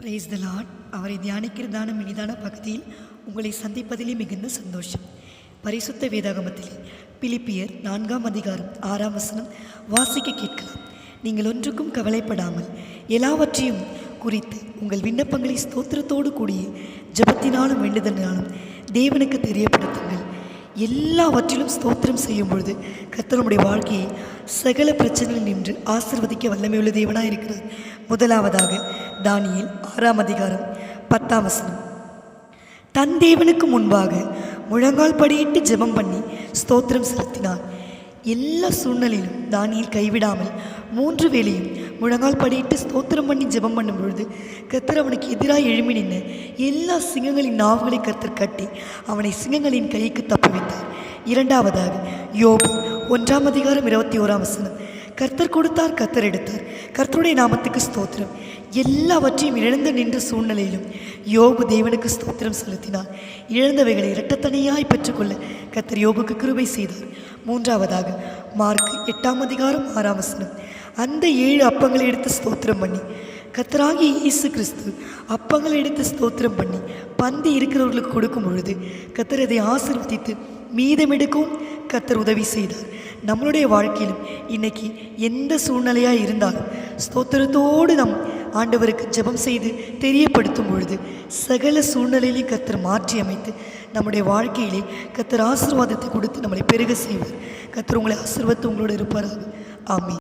Praise the Lord அவரை தியானிக்கிறதான இனிதான பகுதியில் உங்களை சந்திப்பதிலே மிகுந்த சந்தோஷம். பரிசுத்த வேதாகமத்திலே பிலிப்பியர் நான்காம் அதிகாரம் ஆறாம் வசனம் வாசிக்க கேட்கலாம். நீங்கள் ஒன்றுக்கும் கவலைப்படாமல் எல்லாவற்றையும் குறித்து உங்கள் விண்ணப்பங்களை ஸ்தோத்திரத்தோடு கூடிய ஜெபத்தினாலும் வேண்டுதலினாலும் தேவனுக்கு தெரியப்படுத்துங்கள். எல்லாவற்றிலும் ஸ்தோத்திரம் செய்யும் பொழுது கத்தனுடைய வாழ்க்கையை சகல பிரச்சனையில் நின்று ஆசிர்வதிக்க வல்லமையுள்ள தேவனாக இருக்கிறார் முதலாவதாக தானியில் ஆறாம் அதிகாரம் பத்தாம் வசனம். தன் தேவனுக்கு முன்பாக முழங்கால் படியிட்டு ஜெபம் பண்ணி ஸ்தோத்திரம் செலுத்தினார். எல்லா சூழ்நிலையிலும் தானியில் கைவிடாமல் மூன்று வேளையும் முழங்கால் படியிட்டு ஸ்தோத்திரம் பண்ணி ஜெபம் பண்ணும் பொழுது கர்த்தர் அவனுக்கு எதிராக எழுமி நின்று எல்லா சிங்கங்களின் நாவுகளை கர்த்தர் கட்டி அவனை சிங்கங்களின் கைக்கு தப்புவித்தார் இரண்டாவதாக யோபு ஒன்றாம் அதிகாரம் இருபத்தி ஓராம் வசனம். கர்த்தர் கொடுத்தார் கர்த்தர் எடுத்தார். கர்த்தருடைய நாமத்துக்கு ஸ்தோத்திரம். எல்லாவற்றையும் இழந்து நின்ற சூழ்நிலையிலும் யோபு தேவனுக்கு ஸ்தோத்திரம் செலுத்தினார். இழந்தவைகளை இரட்டத்தனையாய் பெற்றுக்கொள்ள கர்த்தர் யோபுக்கு கிருபை செய்தார். மூன்றாவதாக மார்க் எட்டாம் அதிகாரம் ஆறாம் வசனம். அந்த ஏழு அப்பங்களை எடுத்து ஸ்தோத்திரம் பண்ணி கத்தராகி இயேசு கிறிஸ்து அப்பங்களை எடுத்து ஸ்தோத்திரம் பண்ணி பந்தி இருக்கிறவர்களுக்கு கொடுக்கும் பொழுது கத்தர் அதை மீதம் எடுக்கும் கத்தர் உதவி செய்தார். நம்மளுடைய வாழ்க்கையிலும் இன்னைக்கு எந்த சூழ்நிலையாக இருந்தாலும் ஸ்தோத்திரத்தோடு நம் ஆண்டவருக்கு ஜெபம் செய்து தெரியப்படுத்தும் பொழுது சகல சூழ்நிலையிலையும் கத்தர் மாற்றி அமைத்து நம்முடைய வாழ்க்கையிலே கத்தர் ஆசீர்வாதத்தை கொடுத்து நம்மளை பெருக செய்வார். கத்தர் உங்களை ஆசீர்வத்து உங்களோடு இருப்பாராக. ஆமி